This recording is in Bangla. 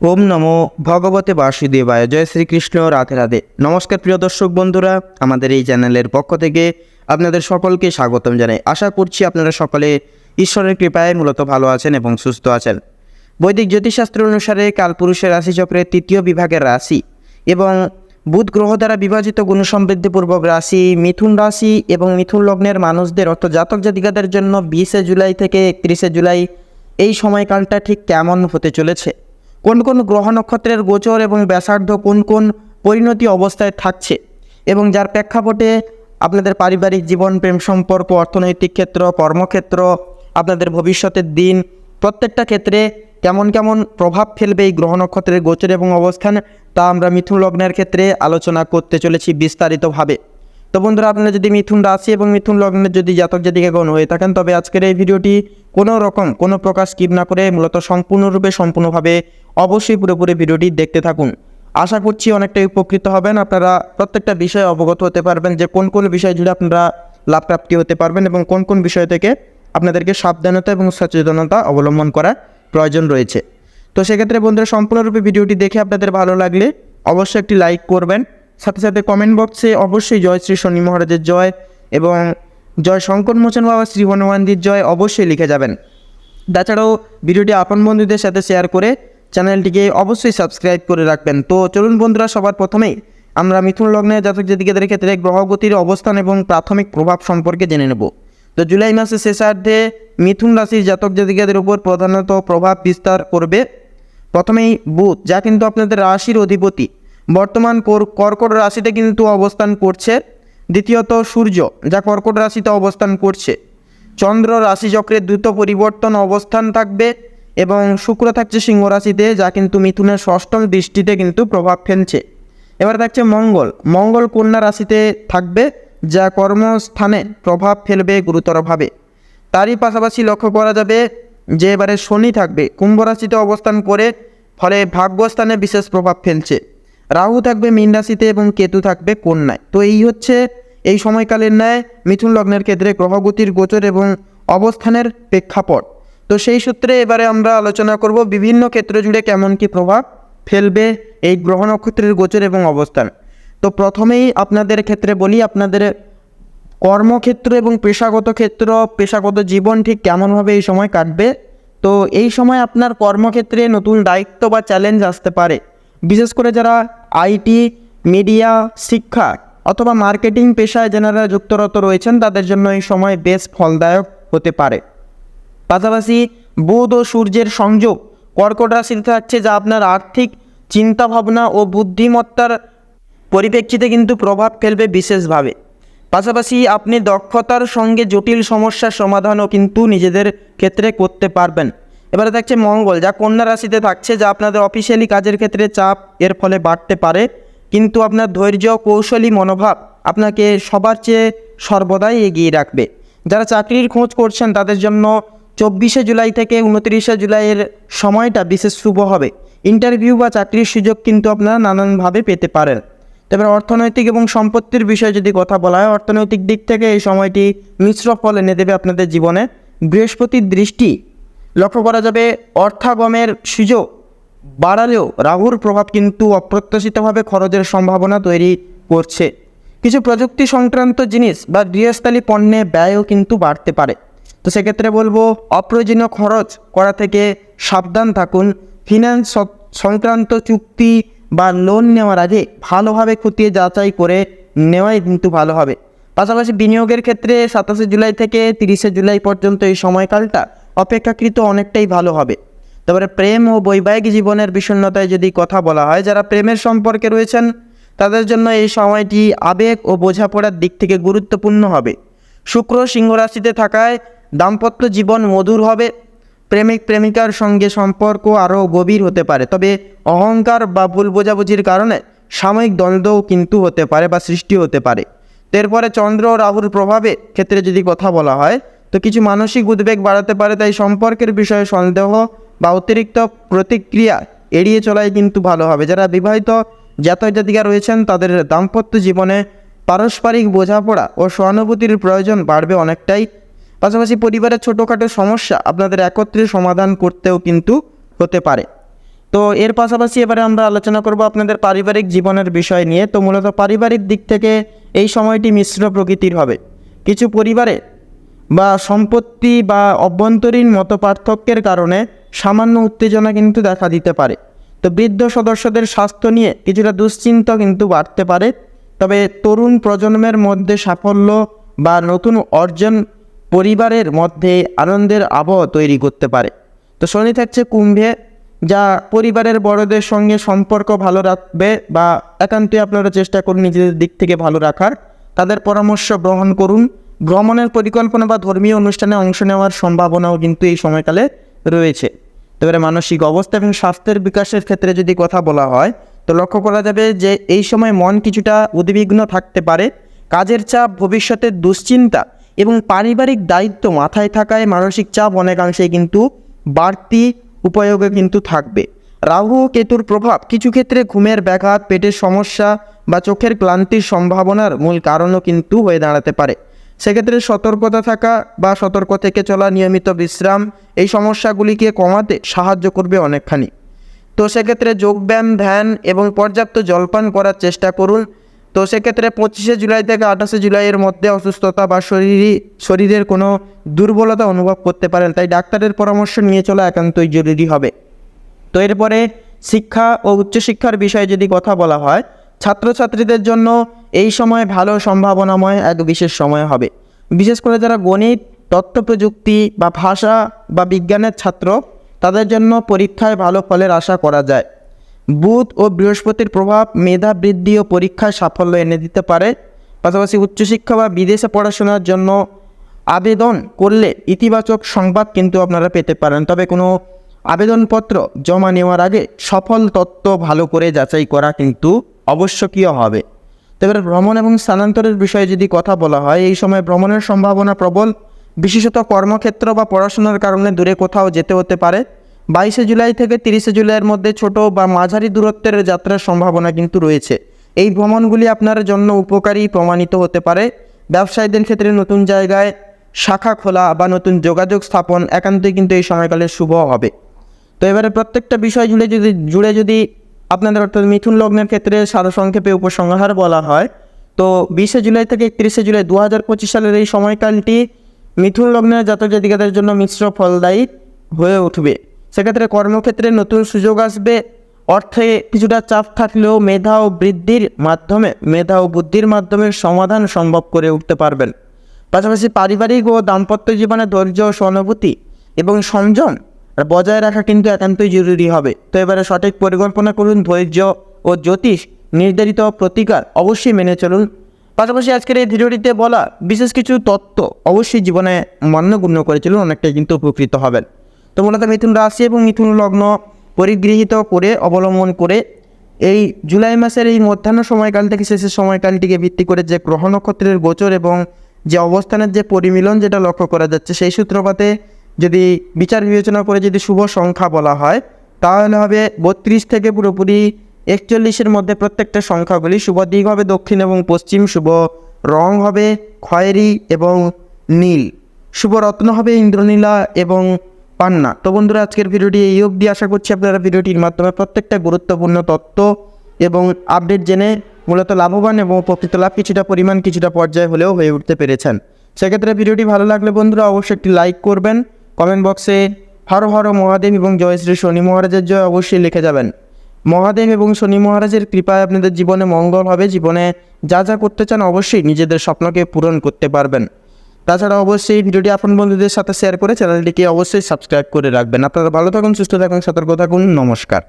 ওম নমো ভগবতে বাসুদেবায়। জয় শ্রীকৃষ্ণ, রাধে রাধে। নমস্কার প্রিয় দর্শক বন্ধুরা, আমাদের এই চ্যানেলের পক্ষ থেকে আপনাদের সকলকে স্বাগতম জানাই। আশা করছি আপনারা সকলে ঈশ্বরের কৃপায় মূলত ভালো আছেন এবং সুস্থ আছেন। বৈদিক জ্যোতিষশাস্ত্র অনুসারে কালপুরুষের রাশিচক্রের তৃতীয় বিভাগের রাশি এবং বুধ গ্রহ দ্বারা বিভাজিত গুণসমৃদ্ধিপূর্বক রাশি, মিথুন রাশি এবং মিথুন লগ্নের মানুষদের অর্থাৎ জাতক জাতিকাদের জন্য বিশে জুলাই থেকে একত্রিশে জুলাই এই সময়কালটা ঠিক কেমন হতে চলেছে। কোন কোন গ্রহ নক্ষত্রের গোচর এবং ব্যাসার্ধ কোন কোন পরিণতি অবস্থায় থাকছে এবং যার প্রেক্ষাপটে আপনাদের পারিবারিক জীবন, প্রেম সম্পর্ক, অর্থনৈতিক ক্ষেত্র, কর্মক্ষেত্র, আপনাদের ভবিষ্যতের দিন, প্রত্যেকটা ক্ষেত্রে কেমন কেমন প্রভাব ফেলবে এই গ্রহ নক্ষত্রের গোচর এবং অবস্থান, তা আমরা মিথুন লগ্নের ক্ষেত্রে আলোচনা করতে চলেছি বিস্তারিতভাবে। তো বন্ধুরা, আপনারা যদি মিথুন রাশি এবং মিথুন লগ্নের যদি জাতক জাতিকাগণ হয়ে থাকেন, তবে আজকের এই ভিডিওটি কোনো রকম, কোনো প্রকার স্কিপ না করে মূলত সম্পূর্ণরূপে, সম্পূর্ণভাবে অবশ্যই পুরোপুরি ভিডিওটি দেখতে থাকুন। আশা করছি অনেকটাই উপকৃত হবেন। আপনারা প্রত্যেকটা বিষয়ে অবগত হতে পারবেন যে কোন কোন বিষয় জুড়ে আপনারা লাভপ্রাপ্তি হতে পারবেন এবং কোন কোন বিষয় থেকে আপনাদেরকে সাবধানতা এবং সচেতনতা অবলম্বন করা প্রয়োজন রয়েছে। তো সেক্ষেত্রে বন্ধুরা, সম্পূর্ণরূপে ভিডিওটি দেখে আপনাদের ভালো লাগলে অবশ্যই একটি লাইক করবেন। সাথে সাথে কমেন্ট বক্সে অবশ্যই জয় শ্রী শনি মহারাজের জয় এবং জয় শঙ্কর মোচন বাবা শ্রী হনুমানজির জয় অবশ্যই লিখে যাবেন। তাছাড়াও ভিডিওটি আপন বন্ধুদের সাথে শেয়ার করে চ্যানেলটিকে অবশ্যই সাবস্ক্রাইব করে রাখবেন। তো চলুন বন্ধুরা, সবার প্রথমেই আমরা মিথুন লগ্নে জাতক জাতিকাদের ক্ষেত্রে গ্রহগতির অবস্থান এবং প্রাথমিক প্রভাব সম্পর্কে জেনে নেব। তো জুলাই মাসের শেষার্ধে মিথুন রাশির জাতক জাতিকাদের উপর প্রধানত প্রভাব বিস্তার করবে। প্রথমেই বুধ, যা কিন্তু আপনাদের রাশির অধিপতি। বর্তমান কর- কর্কট রাশিতে কিন্তু অবস্থান করছে। দ্বিতীয়ত সূর্য, যা কর্কট রাশিতে অবস্থান করছে। চন্দ্র রাশিচক্রের দ্রুত পরিবর্তন অবস্থান থাকবে এবং শুক্র থাকছে সিংহ রাশিতে, যা কিন্তু মিথুনের ষষ্ঠম দৃষ্টিতে কিন্তু প্রভাব ফেলছে। এবার থাকছে মঙ্গল। মঙ্গল কন্যা রাশিতে থাকবে, যা কর্মস্থানে প্রভাব ফেলবে গুরুতরভাবে। তারই পাশাপাশি লক্ষ্য করা যাবে যে এবারে শনি থাকবে। কুম্ভ রাশিতে অবস্থান করে, ফলে ভাগ্যস্থানে বিশেষ প্রভাব ফেলছে। রাহু থাকবে মীন রাশিতে এবং কেতু থাকবে কন্যায়। তো এই হচ্ছে এই সময়কালের ন্যায় মিথুন লগ্নের ক্ষেত্রে গ্রহগতির গোচর এবং অবস্থানের প্রেক্ষাপট। তো সেই সূত্রে এবারে আমরা আলোচনা করব বিভিন্ন ক্ষেত্র জুড়ে কেমন কি প্রভাব ফেলবে এই গ্রহ নক্ষত্রের গোচর এবং অবস্থান। তো প্রথমেই আপনাদের ক্ষেত্রে বলি, আপনাদের কর্মক্ষেত্র এবং পেশাগত ক্ষেত্র, পেশাগত জীবন ঠিক কেমনভাবে এই সময় কাটবে? তো এই সময় আপনার কর্মক্ষেত্রে নতুন দায়িত্ব বা চ্যালেঞ্জ আসতে পারে। বিশেষ করে যারা আইটি, মিডিয়া, শিক্ষা অথবা মার্কেটিং পেশায় যারা যুক্তরত রয়েছেন, তাদের জন্য এই সময় বেশ ফলদায়ক হতে পারে। পাশাপাশি বুধ ও সূর্যের সংযোগ কর্কট রাশিতে থাকছে, যা আপনার আর্থিক চিন্তাভাবনা ও বুদ্ধিমত্তার পরিপ্রেক্ষিতে কিন্তু প্রভাব ফেলবে বিশেষভাবে। পাশাপাশি আপনি দক্ষতার সঙ্গে জটিল সমস্যার সমাধানও কিন্তু নিজেদের ক্ষেত্রে করতে পারবেন। এবারে থাকছে মঙ্গল, যা কন্যা রাশিতে থাকছে, যা আপনাদের অফিসিয়ালি কাজের ক্ষেত্রে চাপ এর ফলে বাড়তে পারে। কিন্তু আপনার ধৈর্য, কৌশলী মনোভাব আপনাকে সবার চেয়ে সর্বদাই এগিয়ে রাখবে। যারা চাকরির খোঁজ করছেন, তাদের জন্য চব্বিশে জুলাই থেকে উনত্রিশে জুলাইয়ের সময়টা বিশেষ শুভ হবে। ইন্টারভিউ বা চাকরির সুযোগ কিন্তু আপনারা নানানভাবে পেতে পারেন। তবে অর্থনৈতিক এবং সম্পত্তির বিষয়ে যদি কথা বলা হয়, অর্থনৈতিক দিক থেকে এই সময়টি মিশ্র ফল এনে দেবে আপনাদের জীবনে। বৃহস্পতির দৃষ্টি লক্ষ্য করা যাবে, অর্থাগমের সুযোগ বাড়ালেও রাহুর প্রভাব কিন্তু অপ্রত্যাশিতভাবে খরচের সম্ভাবনা তৈরি করছে। কিছু প্রযুক্তি সংক্রান্ত জিনিস বা গৃহস্থালী পণ্যে ব্যয়ও কিন্তু বাড়তে পারে। তো সেক্ষেত্রে বলব, অপ্রয়োজনীয় খরচ করা থেকে সাবধান থাকুন। ফিনান্স সংক্রান্ত চুক্তি বা লোন নেওয়ার আগে ভালোভাবে খতিয়ে যাচাই করে নেওয়াই কিন্তু ভালো হবে। পাশাপাশি বিনিয়োগের ক্ষেত্রে সাতাশে জুলাই থেকে তিরিশে জুলাই পর্যন্ত এই সময়কালটা অপেক্ষাকৃত অনেকটাই ভালো হবে। তারপরে প্রেম ও বৈবাহিক জীবনের বিষণ্ণতায় যদি কথা বলা হয়, যারা প্রেমের সম্পর্কে রয়েছেন, তাদের জন্য এই সময়টি আবেগ ও বোঝাপড়ার দিক থেকে গুরুত্বপূর্ণ হবে। শুক্র সিংহ রাশিতে থাকায় দাম্পত্য জীবন মধুর হবে। প্রেমিক প্রেমিকার সঙ্গে সম্পর্ক আরও গভীর হতে পারে। তবে অহংকার বা ভুল বোঝাবুঝির কারণে সাময়িক দ্বন্দ্বও কিন্তু হতে পারে বা সৃষ্টি হতে পারে। এরপরে চন্দ্র রাহুর প্রভাবে ক্ষেত্রে যদি কথা বলা হয় তো কিছু মানসিক উদ্বেগ বাড়াতে পারে, তাই সম্পর্কের বিষয়ে সন্দেহ বা অতিরিক্ত প্রতিক্রিয়া এড়িয়ে চলাই কিন্তু ভালো হবে। যারা বিবাহিত জাতক জাতিকা রয়েছেন, তাদের দাম্পত্য জীবনে পারস্পরিক বোঝাপড়া ও সহানুভূতির প্রয়োজন বাড়বে অনেকটাই। পাশাপাশি পরিবারের ছোটোখাটো সমস্যা আপনাদের একত্রে সমাধান করতেও কিন্তু হতে পারে। তো এর পাশাপাশি এবারে আমরা আলোচনা করব আপনাদের পারিবারিক জীবনের বিষয় নিয়ে। তো মূলত পারিবারিক দিক থেকে এই সময়টি মিশ্র প্রকৃতির হবে। কিছু পরিবারে বা সম্পত্তি বা অভ্যন্তরীণ মত পার্থক্যের কারণে সামান্য উত্তেজনা কিন্তু দেখা দিতে পারে। তো বৃদ্ধ সদস্যদের স্বাস্থ্য নিয়ে কিছুটা দুশ্চিন্তা কিন্তু বাড়তে পারে। তবে তরুণ প্রজন্মের মধ্যে সাফল্য বা নতুন অর্জন পরিবারের মধ্যে আনন্দের আবহ তৈরি করতে পারে। তো শনি থাকছে কুম্ভে, যা পরিবারের বড়দের সঙ্গে সম্পর্ক ভালো রাখবে বা একান্তই আপনারা চেষ্টা করুন নিজেদের দিক থেকে ভালো রাখার। তাদের পরামর্শ গ্রহণ করুন। ভ্রমণের পরিকল্পনা বা ধর্মীয় অনুষ্ঠানে অংশ নেওয়ার সম্ভাবনাও কিন্তু এই সময়কালে রয়েছে। এবারে মানসিক অবস্থা এবং স্বাস্থ্যের বিকাশের ক্ষেত্রে যদি কথা বলা হয়, তো লক্ষ্য করা যাবে যে এই সময় মন কিছুটা উদ্বিগ্ন থাকতে পারে। কাজের চাপ, ভবিষ্যতের দুশ্চিন্তা এবং পারিবারিক দায়িত্ব মাথায় থাকায় মানসিক চাপ অনেকাংশেই কিন্তু বাড়তি উপয়োগে কিন্তু থাকবে। রাহু, কেতুর প্রভাব কিছু ক্ষেত্রে ঘুমের ব্যাঘাত, পেটের সমস্যা বা চোখের ক্লান্তির সম্ভাবনার মূল কারণও কিন্তু হয়ে দাঁড়াতে পারে। সেক্ষেত্রে সতর্কতা থাকা বা সতর্ক থেকে চলা নিয়মিত বিশ্রাম, এই সমস্যাগুলিকে কমাতে সাহায্য করবে অনেকখানি। তো সেক্ষেত্রে যোগব্যায়াম, ধ্যান এবং পর্যাপ্ত জলপান করার চেষ্টা করুন। তো সেক্ষেত্রে পঁচিশে জুলাই থেকে আঠাশে জুলাইয়ের মধ্যে অসুস্থতা বা শরীরই, শরীরের কোনো দুর্বলতা অনুভব করতে পারেন, তাই ডাক্তারের পরামর্শ নিয়ে চলা একান্তই জরুরি হবে। তো এরপরে শিক্ষা ও উচ্চশিক্ষার বিষয়ে যদি কথা বলা হয়, ছাত্রছাত্রীদের জন্য এই সময় ভালো সম্ভাবনাময় এক বিশেষ সময় হবে। বিশেষ করে যারা গণিত তথ্য প্রযুক্তি বা ভাষা বা বিজ্ঞানের ছাত্র, তাদের জন্য পরীক্ষায় ভালো ফলের আশা করা যায়। বুধ ও বৃহস্পতির প্রভাব মেধা বৃদ্ধি ও পরীক্ষায় সাফল্য এনে দিতে পারে। পাশাপাশি উচ্চশিক্ষা বা বিদেশে পড়াশোনার জন্য আবেদন করলে ইতিবাচক সংবাদ কিন্তু আপনারা পেতে পারেন। তবে কোনো আবেদনপত্র জমা নেওয়ার আগে সফল তত্ত্ব ভালো করে যাচাই করা কিন্তু আবশ্যকীয় হবে। তবে ভ্রমণ এবং স্থানান্তরের বিষয়ে যদি কথা বলা হয়, এই সময় ভ্রমণের সম্ভাবনা প্রবল, বিশেষত কর্মক্ষেত্র বা পড়াশোনার কারণে দূরে কোথাও যেতে হতে পারে। বাইশে জুলাই থেকে তিরিশে জুলাইয়ের মধ্যে ছোট বা মাঝারি দূরত্বের যাত্রার সম্ভাবনা কিন্তু রয়েছে। এই ভ্রমণগুলি আপনার জন্য উপকারী, প্রমাণিত হতে পারে। ব্যবসায়ীদের ক্ষেত্রে নতুন জায়গায় শাখা খোলা বা নতুন যোগাযোগ স্থাপন একান্তই কিন্তু এই সময়কালে শুভ হবে। তো এবারে প্রত্যেকটা বিষয় জুড়ে যদি জুড়ে যদি আপনাদের অর্থাৎ মিথুন লগ্নের ক্ষেত্রে সারসংক্ষেপে উপসংহার বলা হয়। তো বিশে জুলাই থেকে একত্রিশে জুলাই দু হাজার পঁচিশ সালের এই সময়কালটি মিথুন লগ্নের জাতক জাতিকাদের জন্য মিশ্র ফলদায়ী হয়ে উঠবে। সেক্ষেত্রে কর্মক্ষেত্রে নতুন সুযোগ আসবে। অর্থে কিছুটা চাপ থাকলেও মেধা ও বৃদ্ধির মাধ্যমে, মেধা ও বুদ্ধির মাধ্যমে সমাধান সম্ভব করে উঠতে পারবেন। পাশাপাশি পারিবারিক ও দাম্পত্য জীবনে ধৈর্য সহানুভূতি এবং সংযম আর বজায় রাখা কিন্তু একান্তই জরুরি হবে। তো এবারে সঠিক পরিকল্পনা করুন, ধৈর্য ও জ্যোতিষ নির্ধারিত প্রতিকার অবশ্যই মেনে চলুন। পাশাপাশি আজকের এই ভিডিওটিতে বলা বিশেষ কিছু তত্ত্ব অবশ্যই জীবনে মান্যগণ্য করে চলুন, অনেকটাই কিন্তু উপকৃত হবেন। তো মূলত মিথুন রাশি এবং মিথুন লগ্ন পরিগৃহীত করে, অবলম্বন করে এই জুলাই মাসের এই মধ্যাহ্ন সময়কাল থেকে শেষের সময়কালটিকে ভিত্তি করে যে গ্রহ নক্ষত্রের গোচর এবং যে অবস্থানের যে পরিমিলন যেটা লক্ষ্য করা যাচ্ছে, সেই সূত্রপাতে যদি বিচার বিবেচনা করে যদি শুভ সংখ্যা বলা হয়, তাহলে হবে বত্রিশ থেকে পুরোপুরি একচল্লিশের মধ্যে প্রত্যেকটা সংখ্যাগুলি শুভ দিক হবে দক্ষিণ এবং পশ্চিম, শুভ রং হবে খয়েরি এবং নীল, শুভ রত্ন হবে ইন্দ্রনীলা এবং পান্না। তো বন্ধুরা, আজকের ভিডিওটি এই অবধি। আশা করছি আপনারা ভিডিওটির মাধ্যমে প্রত্যেকটা গুরুত্বপূর্ণ তত্ত্ব এবং আপডেট জেনে মূলত লাভবান এবং উপকৃত লাভ কিছুটা পরিমাণ কিছুটা পর্যায়ে হলেও হয়ে উঠতে পেরেছেন। সেক্ষেত্রে ভিডিওটি ভালো লাগলে বন্ধুরা, অবশ্যই একটি লাইক করবেন কমেন্ট বক্সে, হর হর মহাদেব এবং জয়শ্রী শনি মহারাজের জয় অবশ্যই লিখে যাবেন। মহাদেব এবং শনি মহারাজের কৃপায় আপনাদের জীবনে মঙ্গল হবে। জীবনে যা যা করতে চান অবশ্যই নিজেদের স্বপ্নকে পূরণ করতে পারবেন। তাছাড়া অবশ্যই ভিডিওটি আপন বন্ধুদের সাথে শেয়ার করে চ্যানেলটিকে অবশ্যই সাবস্ক্রাইব করে রাখবেন। আপনারা ভালো থাকুন, সুস্থ থাকুন, সতর্ক থাকুন। নমস্কার।